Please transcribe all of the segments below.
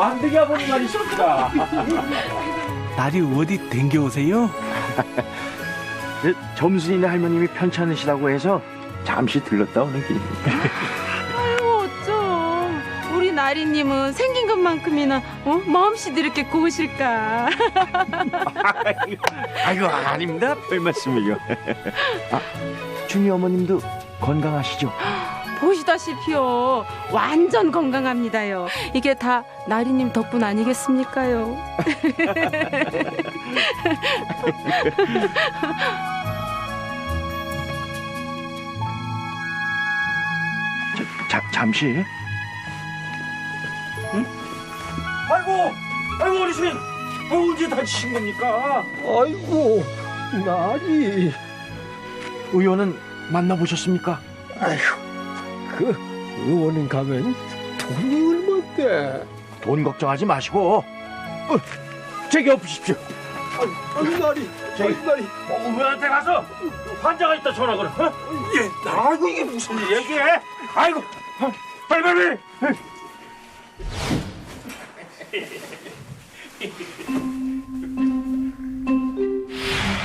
만들기 아버님 말이십니다. 날이 어디 댕겨오세요? 점순이네 할머님이 편찮으시다고 해서 잠시 들렀다 오는 길입니다. 아유 어쩜 우리 나리님은 생긴 것만큼이나 어? 마음씨도 이렇게 고우실까 아이고 아닙니다. 별 말씀을요. 아, 준이 어머님도 건강하시죠? 보시다시피요 완전 건강합니다요 이게 다 나리님 덕분 아니겠습니까요 자, 잠시. 응? 아이고, 아이고 어르신, 아, 언제 다치신 겁니까? 아이고 나리 의원은 만나보셨습니까? 아이고 그 의원인 가면 돈이 얼만데 돈 걱정하지 마시고, 어, 제게 엎으십시오. 아이 나리 저기- 아이 나리 어, 의원한테 가서 환자가 있다 전화 걸어. 어? 예, 아이고 이게 무슨 얘기해? 아이고, 아, 빨리 빨리. 빨리.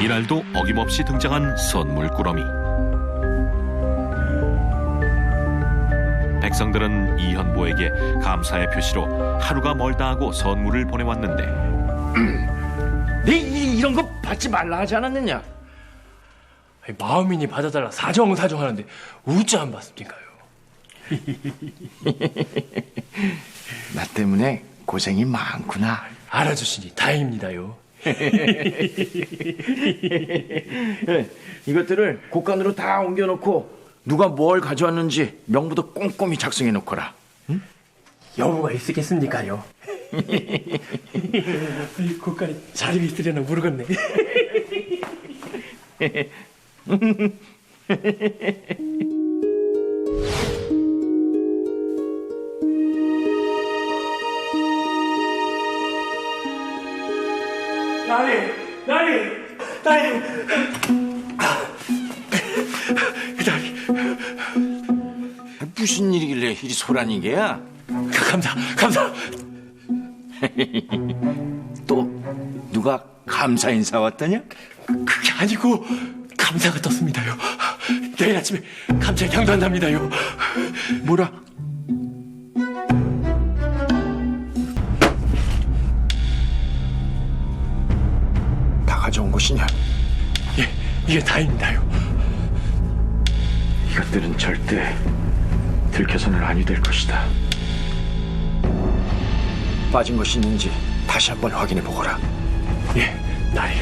이날도 어김없이 등장한 선물 꾸러미. 백성들은 이현보에게 감사의 표시로 하루가 멀다 하고 선물을 보내왔는데 네 이, 이런 거 받지 말라 하지 않았느냐? 아니, 마음이니 받아달라 사정사정 하는데 우짜 안 받습니까요? 나 때문에 고생이 많구나. 알아주시니 다행입니다요. 네, 이것들을 곳간으로 다 옮겨놓고 누가 뭘 가져왔는지 명부도 꼼꼼히 작성해 놓거라. 여부가 있겠습니까요? 이 국간에 자리가 있으려나 모르겠네. 나리, 나리, 나리. 무슨 일이길래 이리 소란인 게야? 감사, 감사. 또 누가 감사 인사 왔더냐? 그게 아니고 감사가 떴습니다요. 내일 아침에 감사에 당도한답니다요. 뭐라? 다 가져온 것이냐? 예, 이게 다입니다요. 이것들은 절대 들켜서는 아니 될 것이다. 빠진 것이 있는지 다시 한번 확인해 보거라. 예, 나리.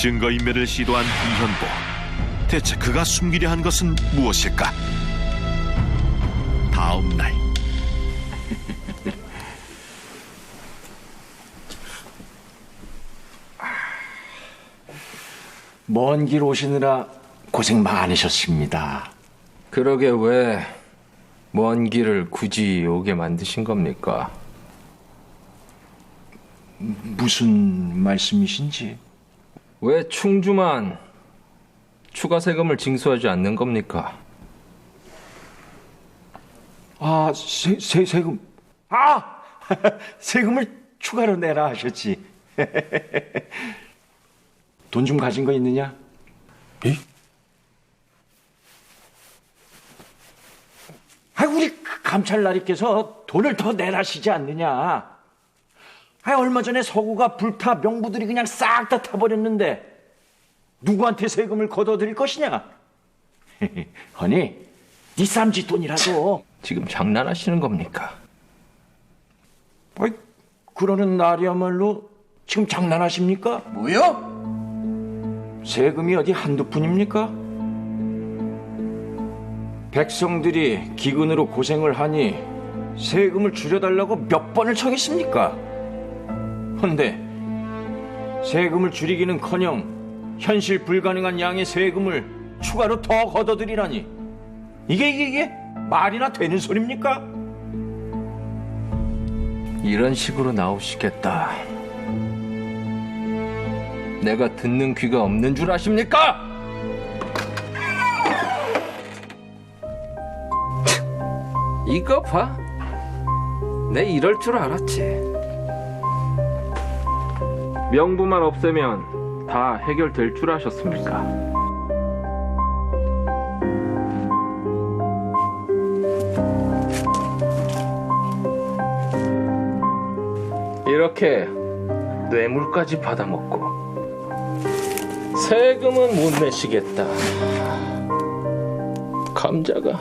증거인멸을 시도한 이현보. 대체 그가 숨기려 한 것은 무엇일까? 다음 날 먼 길 오시느라 고생 많으셨습니다. 그러게 왜 먼 길을 굳이 오게 만드신 겁니까? 무슨 말씀이신지? 왜 충주만 추가 세금을 징수하지 않는 겁니까? 아, 세, 세, 세금. 아! 세금을 추가로 내라 하셨지. 돈 좀 가진 거 있느냐? 예? 아, 우리 감찰나리께서 돈을 더 내라시지 않느냐? 아, 얼마 전에 서구가 불타 명부들이 그냥 싹 다 타버렸는데 누구한테 세금을 걷어들일 것이냐? 허니, 네 쌈지 돈이라도 지금 장난하시는 겁니까? 아이, 그러는 날이야말로 지금 장난하십니까? 뭐요? 세금이 어디 한두 푼입니까? 백성들이 기근으로 고생을 하니 세금을 줄여달라고 몇 번을 청했습니까? 헌데 세금을 줄이기는커녕 현실 불가능한 양의 세금을 추가로 더 걷어들이라니 이게 이게 이게 말이나 되는 소리입니까? 이런 식으로 나오시겠다. 내가 듣는 귀가 없는 줄 아십니까? 이거 봐. 내 이럴 줄 알았지. 명부만 없애면 다 해결될 줄 아셨습니까? 이렇게 뇌물까지 받아먹고 세금은 못 내시겠다. 감자가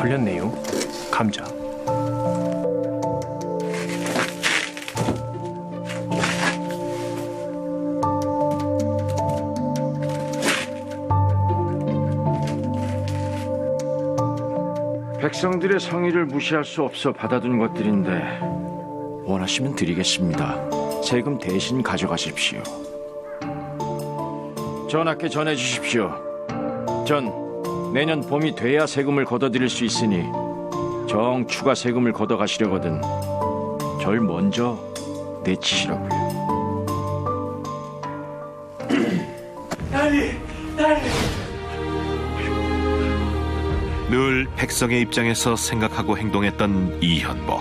걸렸네요. 감자. 백성들의 성의를 무시할 수 없어 받아둔 것들인데 원하시면 드리겠습니다. 세금 대신 가져가십시오. 전하께 전해 주십시오. 전 내년 봄이 돼야 세금을 걷어들일 수 있으니 정 추가 세금을 걷어가시려거든 절 먼저 내치시라고요. 늘 백성의 입장에서 생각하고 행동했던 이현보.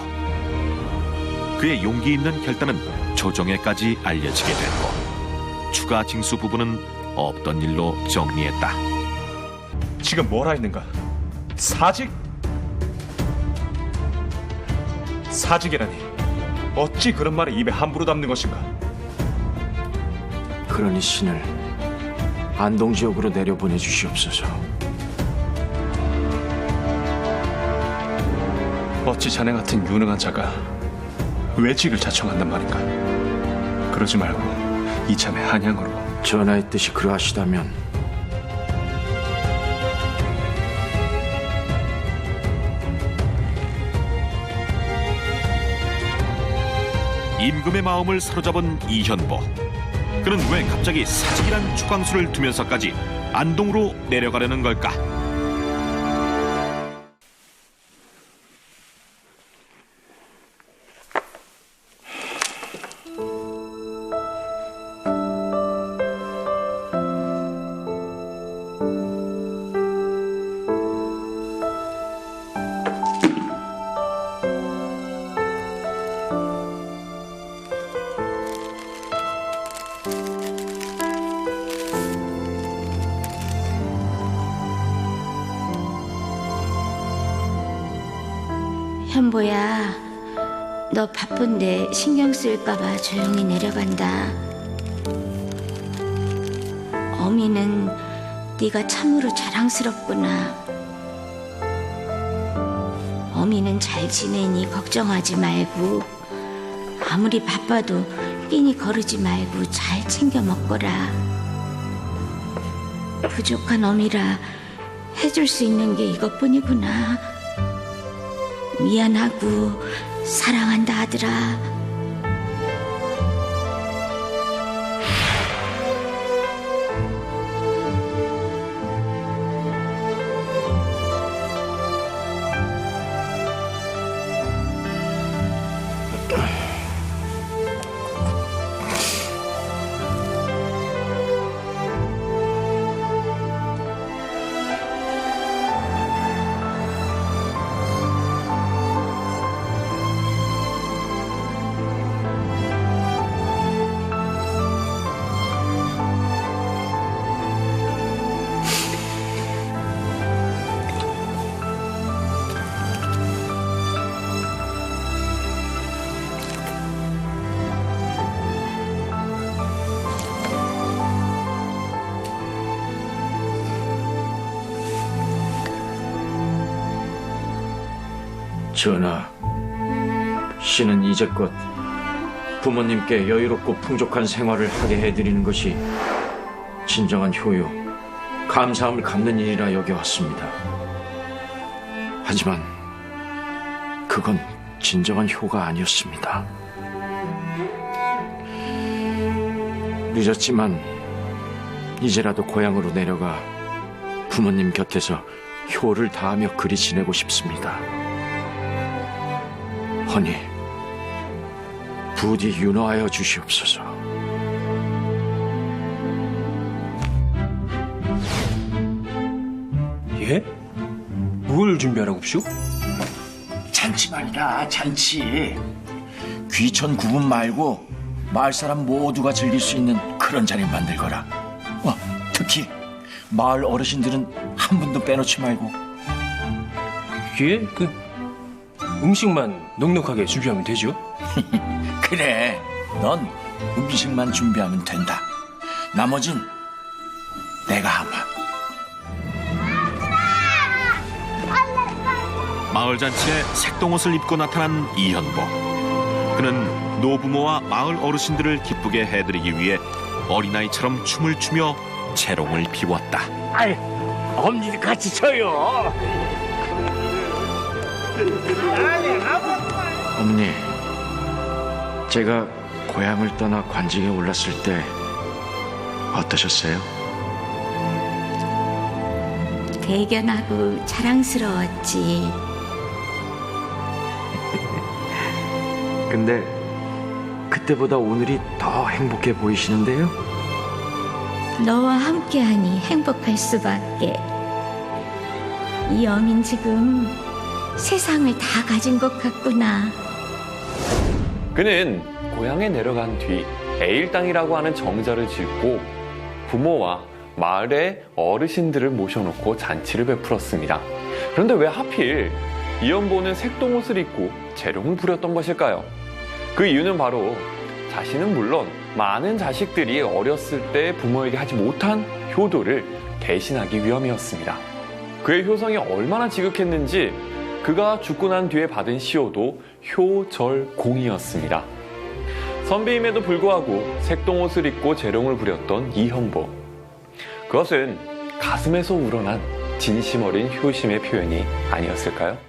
그의 용기 있는 결단은 조정에까지 알려지게 됐고 추가 징수 부분은 없던 일로 정리했다. 지금 뭐라 했는가? 사직? 사직이라니 어찌 그런 말을 입에 함부로 담는 것인가? 그러니 신을 안동 지역으로 내려보내 주시옵소서. 어찌 자네 같은 유능한 자가 외직을 자청한단 말인가? 그러지 말고 이참에 한양으로 전하의 뜻이 그러하시다면 임금의 마음을 사로잡은 이현보. 그는 왜 갑자기 사직이란 초강수를 두면서까지 안동으로 내려가려는 걸까? 현보야, 너 바쁜데 신경 쓸까봐 조용히 내려간다. 어미는 네가 참으로 자랑스럽구나. 어미는 잘 지내니 걱정하지 말고 아무리 바빠도 끼니 거르지 말고 잘 챙겨 먹거라. 부족한 어미라 해줄 수 있는 게 이것뿐이구나. 미안하고 사랑한다 아들아. 전하, 신은 이제껏 부모님께 여유롭고 풍족한 생활을 하게 해드리는 것이 진정한 효요, 감사함을 갚는 일이라 여겨왔습니다. 하지만 그건 진정한 효가 아니었습니다. 늦었지만 이제라도 고향으로 내려가 부모님 곁에서 효를 다하며 그리 지내고 싶습니다. 허니 부디 윤호하여 주시옵소서. 예? 뭘 준비하라고 슈? 잔치 귀천 구분 말고 마을 사람 모두가 즐길 수 있는 그런 자리 만들 거라 어, 특히 마을 어르신들은 한 분도 빼놓지 말고 예? 그 음식만 넉넉하게 준비하면 되죠? 그래 넌 음식만 준비하면 된다 나머진 내가 하마 마을 잔치에 색동옷을 입고 나타난 이현보. 그는 노부모와 마을 어르신들을 기쁘게 해드리기 위해 어린아이처럼 춤을 추며 재롱을 피웠다. 아이 엄니도 같이 쳐요 어머니 제가 고향을 떠나 관직에 올랐을 때 어떠셨어요? 대견하고 자랑스러웠지. 근데 그때보다 오늘이 더 행복해 보이시는데요? 너와 함께하니 행복할 수밖에. 이 어민 지금 세상을 다 가진 것 같구나. 그는 고향에 내려간 뒤 애일당이라고 하는 정자를 짓고 부모와 마을의 어르신들을 모셔놓고 잔치를 베풀었습니다. 그런데 왜 하필 이연보는 색동옷을 입고 재롱을 부렸던 것일까요? 그 이유는 바로 자신은 물론 많은 자식들이 어렸을 때 부모에게 하지 못한 효도를 대신하기 위함이었습니다. 그의 효성이 얼마나 지극했는지 그가 죽고 난 뒤에 받은 시호도 효절공이었습니다. 선비임에도 불구하고 색동옷을 입고 재롱을 부렸던 이현보. 그것은 가슴에서 우러난 진심 어린 효심의 표현이 아니었을까요?